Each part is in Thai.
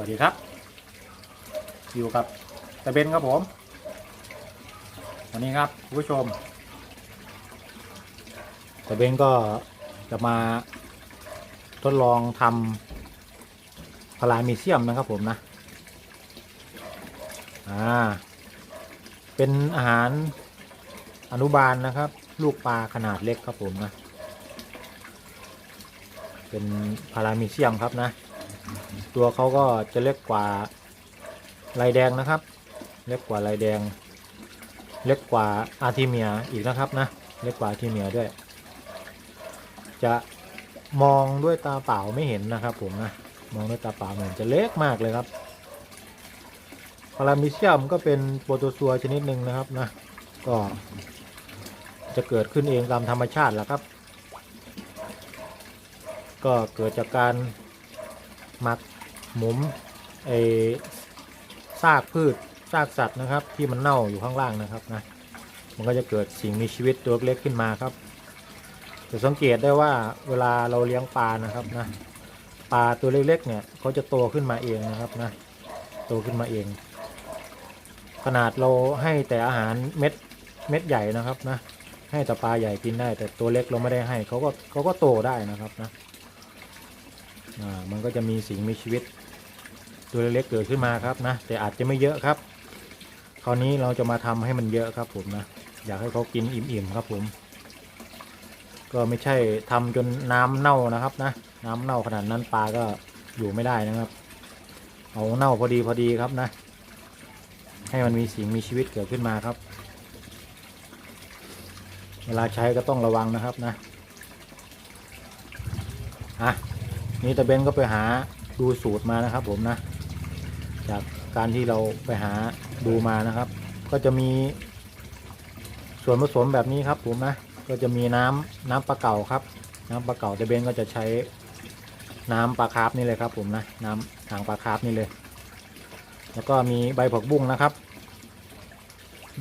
วัสดีครับ อยู่กับตะเบนครับผม วันนี้ครับผู้ชมตะเบนก็จะมาทดลองทำพารามีเซียมนะครับผมนะอ่าเป็นอาหารอนุบาลนะครับ ลูกปลาขนาดเล็กครับผมนะ เป็นพารามีเซียมครับนะ ตัวเขาก็จะเล็กกว่าลายแดงนะครับ เล็กกว่าลายแดง เล็กกว่าอาร์ติเมียอีกนะครับนะ เล็กกว่าอาร์ติเมียด้วย จะมองด้วยตาเปล่าไม่เห็นนะครับ ผมนะ มองด้วยตาเปล่าเหมือนจะเล็กมากเลยครับพารามิเซียมก็เป็นโปรโตซัวชนิดหนึ่งนะครับนะ ก็จะเกิดขึ้นเองตามธรรมชาติแหละครับ ก็เกิดจากการ มักหมุมไอซากพืชซากสัตว์นะครับ ที่มันเน่าอยู่ข้างล่างนะครับนะมันก็จะเกิดสิ่งมีชีวิตตัวเล็กขึ้นมาครับจะสังเกตได้ว่าเวลาเราเลี้ยงปลานะครับนะปลาตัวเล็กๆเนี่ยเขาจะโตขึ้นมาเองนะครับนะโตขึ้นมาเอง ขนาดเราให้แต่อาหารเม็ดเม็ดใหญ่นะครับนะให้แต่ปลาใหญ่กินได้ แต่ตัวเล็กเราไม่ได้ให้เขาก็เขาก็โตได้นะครับนะ มันก็จะมีสิ่งมีชีวิต ตัวเล็กๆเกิดขึ้นมาครับนะ แต่อาจจะไม่เยอะครับ คราวนี้เราจะมาทำให้มันเยอะครับผมนะ อยากให้เขากินอิ่มๆครับผม ก็ไม่ใช่ทำจนน้ำเน่านะครับนะ น้ำเน่าขนาดนั้นปลาก็อยู่ไม่ได้นะครับ เอาเน่าพอดีพอดีครับนะ ให้มันมีสิ่งมีชีวิตเกิดขึ้นมาครับ เวลาใช้ก็ต้องระวังนะครับนะอะ นี่ตะเบนก็ไปหาดูสูตรมานะครับ ผมนะ จากการที่เราไปหาดูมานะครับ ก็จะมี ส่วนผสมแบบนี้ครับผมนะ ก็จะมีน้ำน้ำปลาเก่าครับ น้ำปลาเก่าตะเบนก็จะใช้น้ำปลาคาร์ฟนี่เลยครับ ผมนะน้ำหางปลาคาร์ฟนี่เลย แล้วก็มีใบผักบุ้งนะครับ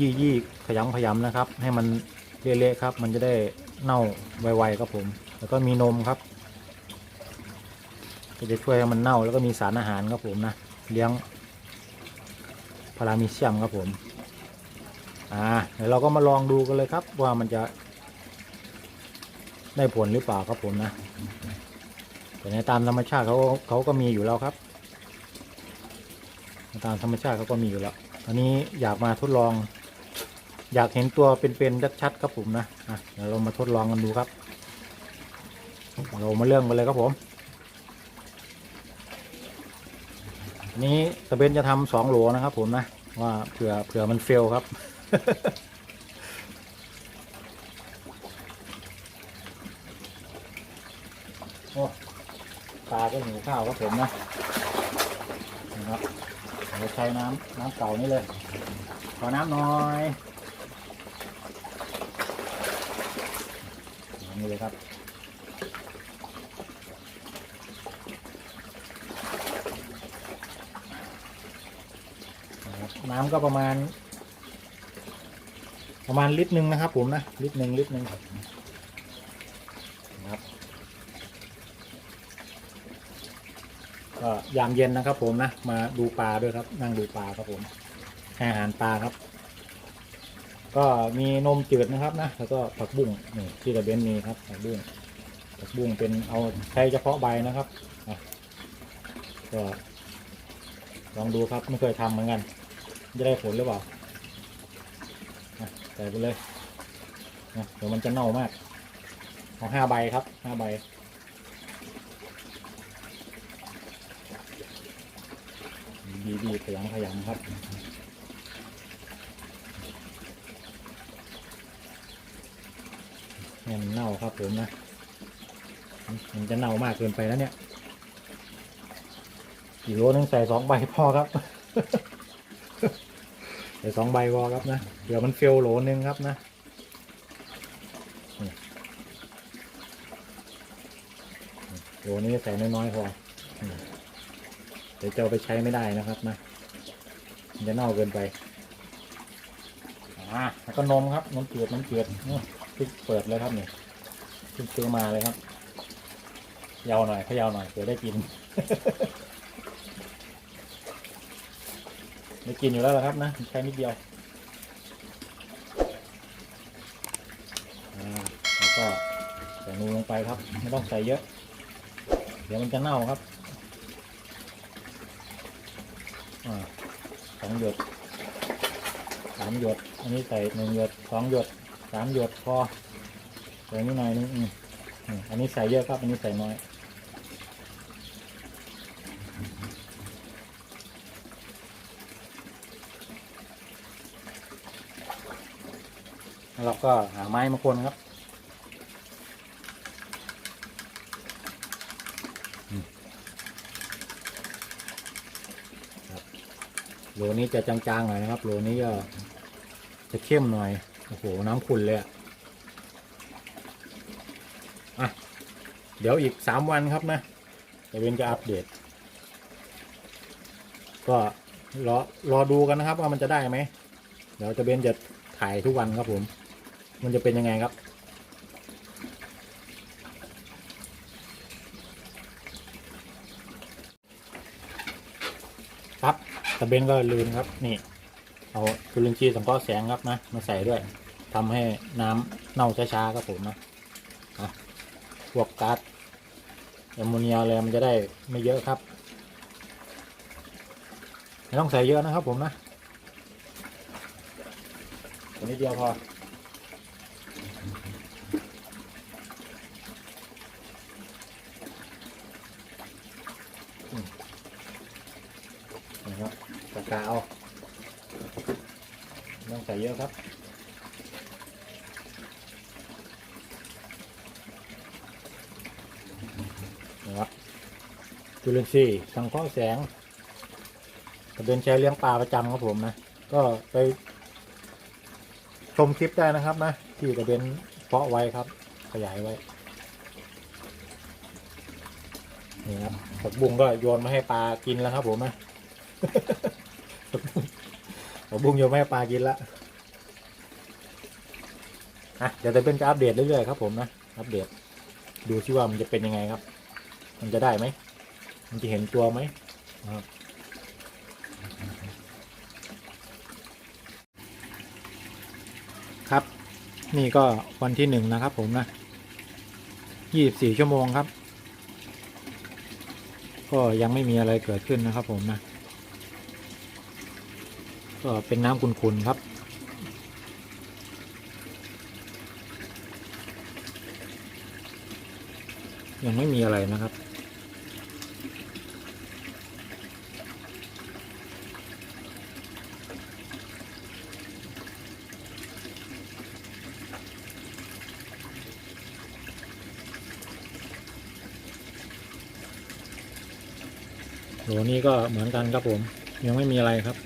ยี่ยี่ขยำขยำนะครับ ให้มันเละๆครับ มันจะได้เน่าไวๆครับผม แล้วก็มีนมครับ ก็จะช่วยให้มันเน่าแล้วก็มีสารอาหารครับผมนะเลี้ยงพารามิเซียมครับผมอ่าเดี๋ยวเราก็มาลองดูกันเลยครับ ว่ามันจะได้ผลหรือเปล่าครับผมนะแต่ในตามธรรมชาติเขาเขาก็มีอยู่แล้วครับ ตามธรรมชาติเขาก็มีอยู่แล้วอันนี้อยากมาทดลอง อยากเห็นตัวเป็นๆชัดๆครับผมนะอะเดี๋ยวเรามาทดลองกันดูครับ เรามาเรื่องกันเลยครับผม อันนี้ตะเบนจะทำสองโหลนะครับผมนะ ว่าเผื่อเผื่อมันเฟลครับ โอ้ปลาก็หิวข้าวครับผมนะนะครับเราใช้น้ำน้ำเก่านี่เลย ขอน้ำหน่อยนี่เลยครับ นะครับน้ำก็ประมาณ ประมาณลิตรหนึ่งนะครับ ผมนะลิตรหนึ่งลิตรหนึ่งนะครับก็ยามเย็นนะครับ ผมนะมาดูปลาด้วยครับ นั่งดูปลาครับผมให้อาหารปลาครับ ก็มีนมจืดนะครับนะแล้วก็ผักบุ้งนี่ที่ระเบนมีครับผักบุ้งผักบุ้งเป็นเอาใช้เฉพาะใบนะครับก็ลองดูครับไม่เคยทำเหมือนกัน จะได้ผลหรือเปล่าใส่ไปเลยนะเดี๋ยวมันจะเน่ามากเอาห้าใบครับห้าใบดีดีขยันขยันครับเนี่ยมันเน่าครับผมนะมันจะเน่ามากเกินไปแล้วเนี่ยกี่โลนึงใส่สองใบพอครับ ใส่สองใบพอครับนะเดี๋ยวมันเฟลโหลนึงครับนะโหลนี้ใส่น้อยๆพอเดี๋ยวจะเอาไปใช้ไม่ได้นะครับนะมันจะเน่าเกินไปอ่าแล้วก็นมครับนมเกลือน้ำเกลือนี่พลิกเปิดเลยครับเนี่เพิ่งซื้อมาเลยครับยาวหน่อยขยาวหน่อยเดี๋ยวได้กิน ไม่กินอยู่แล้วละครับนะใช้นิดเดียวแล้วก็ใส่นูลงไปครับ ไม่ต้องใส่เยอะ เดี๋ยวมันจะเน่าครับอ่าสองหยดสามหยด อันนี้ใส่หนึ่งหยดสองหยดสามหยดพอใส่นิดหน่อยนึงอันนี้ใส่เยอะครับ อันนี้ใส่น้อย แล้ว เราก็หาไม้มาคนครับอืมครับโลนี้จะจางๆหน่อยนะครับโลนี้ก็จะเข้มหน่อย โอ้โห น้ำขุ่นเลยอะอะ เดี๋ยวอีกสามวันครับนะจะเวนจะอัปเดต ก็รอรอดูกันนะครับว่ามันจะได้ไหม เดี๋ยวจะเบนจะถ่ายทุกวันครับผม มันจะเป็นยังไงครับ ครับตะเบนก็ลืมครับนี่ เอาจุลินทรีย์สังเคราะห์แสงครับนะมาใส่ด้วยทำให้น้ำเน่าช้าๆครับผมนะอะพวกก๊าซแอมโมเนียอะไรมันจะได้ไม่เยอะครับไม่ต้องใส่เยอะนะครับผมนะตัวนี้เดียวพอ นะครับปากกาเอาไม่ต้องใส่ เยอะครับ นะครับจุลินทรีย์สังเคราะห์แสงกระเด็นใช้เลี้ยงปลาประจำครับผมนะ ก็ไปชมคลิปได้นะครับนะ ที่กระเด็นเพาะไว้ครับ ขยายไว้ นี่ครับผักบุ้งก็โยนมาให้ปลากินแล้วครับผมนะผักบุ้งโยนมาให้ปลากินละ อะเดี๋ยวจะเป็นจะอัปเดตเรื่อยๆครับผมนะอัปเดตดูที่ว่ามันจะเป็นยังไงครับ มันจะได้ไหมมันจะเห็นตัวไหมนะครับครับ นี่ก็วันที่หนึ่งนะครับผมนะยี่สิบสี่ชั่วโมงครับ ก็ยังไม่มีอะไรเกิดขึ้นนะครับผมนะ ก็เป็นน้ำขุ่นๆครับ ยังไม่มีอะไรนะครับ โหนี้ก็เหมือนกันครับผม ยังไม่มีอะไรครับ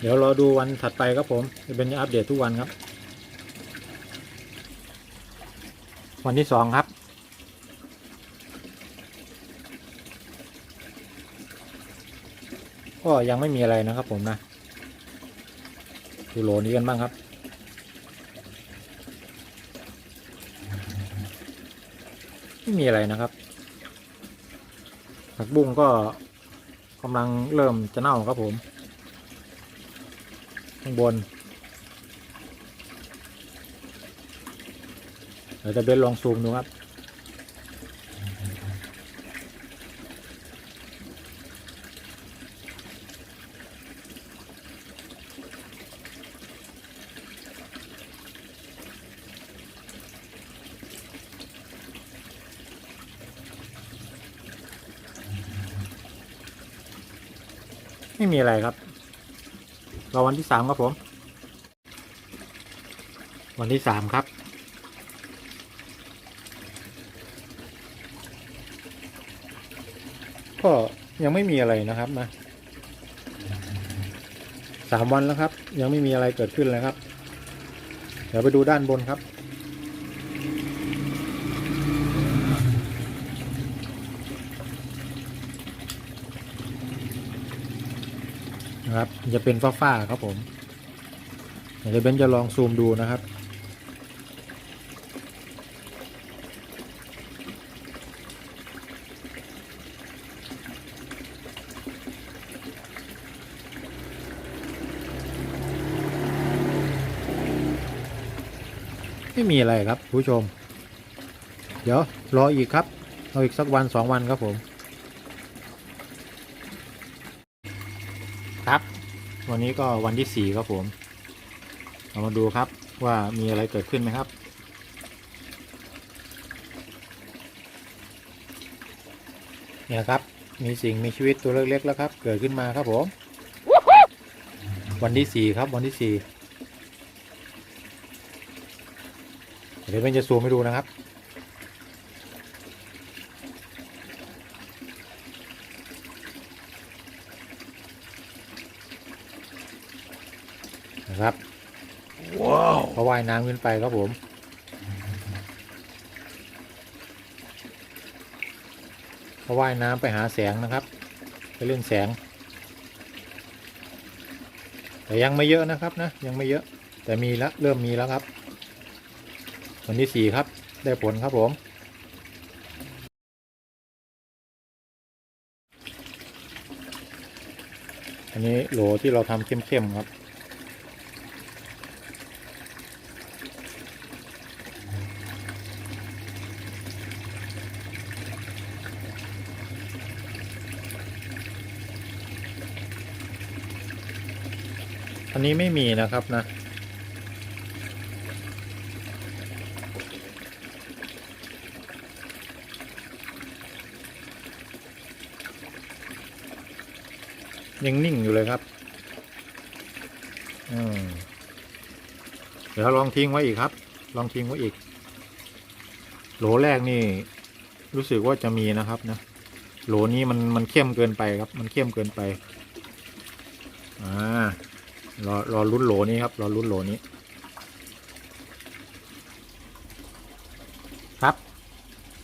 เดี๋ยวรอดูวันถัดไปครับผม จะเป็นอัปเดตทุกวันครับ วันที่สองครับ ก็ยังไม่มีอะไรนะครับผมนะ ดูโหลนี้กันบ้างครับไม่มีอะไรนะครับผักบุ้งก็กำลังเริ่มจะเน่าครับผม ข้างบน เดี๋ยวจะเบนลองซูมดูครับ ไม่มีอะไรครับรอวันที่สามครับผม วันที่สามครับ ก็ยังไม่มีอะไรนะครับนะสามวันแล้วครับ ยังไม่มีอะไรเกิดขึ้นเลยครับ เดี๋ยวไปดูด้านบนครับนะครับจะเป็นฟ้าๆครับผมเดี๋ยวเบนจะลองซูมดูนะครับ ไม่มีอะไรครับผู้ชม เดี๋ยวรออีกครับ เอาอีกสักวันสองวันครับผม ครับ วันนี้ก็วันที่สี่ครับผม เรามาดูครับว่ามีอะไรเกิดขึ้นไหมครับเนี่ยครับ มีสิ่งมีชีวิตตัวเล็กๆแล้วครับ เกิดขึ้นมาครับผม วันที่สี่ครับ วันที่สี่ เดี๋ยวเป็นจะซูมให้ดูนะครับ นะครับ ว้าวเขาว่ายน้ำขึ้นไปครับผมเขาว่ายน้ำไปหาแสงนะครับ ไปเล่นแสง แต่ยังไม่เยอะนะครับนะ ยังไม่เยอะ แต่มีแล้วเริ่มมีแล้วครับ วันที่สี่ครับ ได้ผลครับผม อันนี้โหลที่เราทำเข้มๆครับอันนี้ไม่มีนะครับนะ ยังนิ่งอยู่เลยครับ อืมเดี๋ยวลองทิ้งไว้อีกครับ ลองทิ้งไว้อีก โหลแรกนี่ รู้สึกว่าจะมีนะครับนะ โหลนี้มันมันเข้มเกินไปครับ มันเข้มเกินไป อ่ารอรอลุ้นโหลนี้ครับ รอลุ้นโหลนี้ ครับ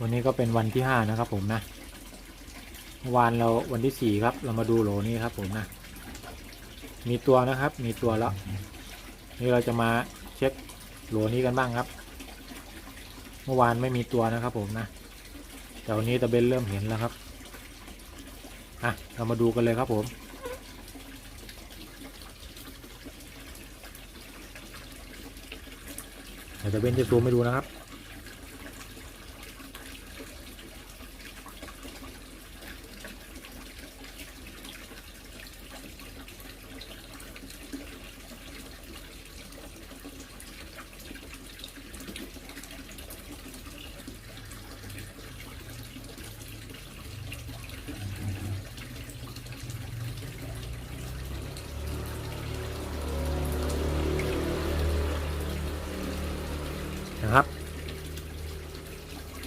วันนี้ก็เป็นวันที่ห้านะครับผมนะ เมื่อวานเราวันที่สี่ครับ เรามาดูโหลนี้ครับผมนะ มีตัวนะครับ มีตัวแล้ว นี่เราจะมาเช็คโหลนี้กันบ้างครับ เมื่อวานไม่มีตัวนะครับผมนะ แต่วันนี้ตะเบนเริ่มเห็นแล้วครับอะเรามาดูกันเลยครับผมเดี๋ยวตะเบนจะซูมให้ดูนะครับนะครับ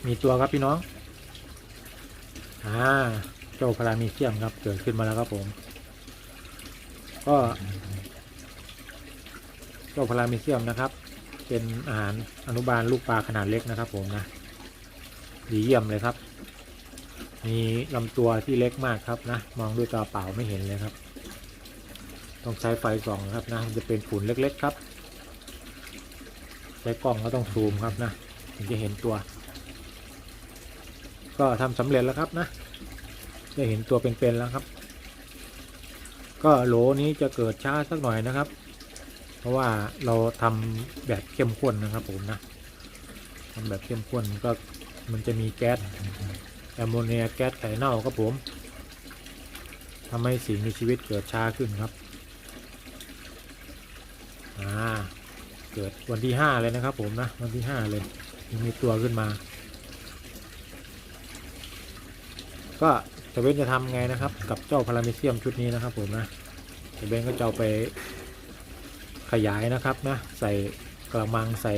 มีตัวครับพี่น้อง อ่าเจ้าพารามีเซียมครับเกิดขึ้นมาแล้วครับผม ก็เจ้าพารามีเซียมนะครับ เป็นอาหารอนุบาลลูกปลาขนาดเล็กนะครับ ผมนะดีเยี่ยมเลยครับ มีลำตัวที่เล็กมากครับนะ มองด้วยตาเปล่าไม่เห็นเลยครับ ต้องใช้ไฟส่องครับนะจะเป็นฝุ่นเล็ก ๆ ครับใช้กล้องก็ต้องซูมครับนะถึงจะเห็นตัว ก็ทำสำเร็จแล้วครับนะได้เห็นตัวเป็นๆแล้วครับ ก็โหลนี้จะเกิดช้าสักหน่อยนะครับ เพราะว่าเราทำแบบเข้มข้นนะครับผมนะทำแบบเข้มข้นก็มันจะมีแก๊สแอมโมเนียแก๊สไข่เน่าครับผมทำให้สิ่งมีชีวิตเกิดช้าขึ้นครับอ่าเกิดวันที่ห้าเลยนะครับผมนะวันที่ห้าเลยยังมีตัวขึ้นมา ก็จะเวนจะทำไงนะครับ กับเจ้าพารามิเซียมชุดนี้นะครับ ผมนะจะเวนก็จะเอาไปขยายนะครับนะใส่กระมังใส่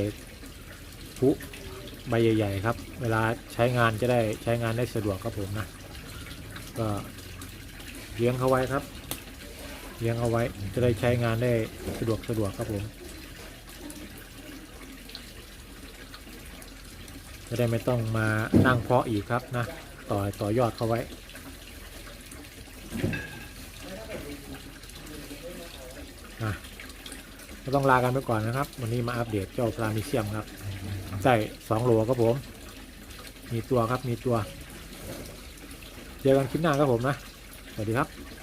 พุใบใหญ่ๆครับ เวลาใช้งานจะได้ใช้งานได้สะดวกครับผมนะก็เลี้ยงเขาไว้ครับเลี้ยงเอาไว้จะได้ใช้งานได้สะดวกสะดวกครับผม จะได้ไม่ต้องมานั่งเพาะอีกครับนะ ต่อต่อยอดเขาไว้นะก็ต้องลากันไปก่อนนะครับ วันนี้มาอัปเดตเจ้าปลามิเซียมครับใส่สองโหลครับผม มีตัวครับมีตัว เจอกันคลิปหน้าครับผมนะ สวัสดีครับ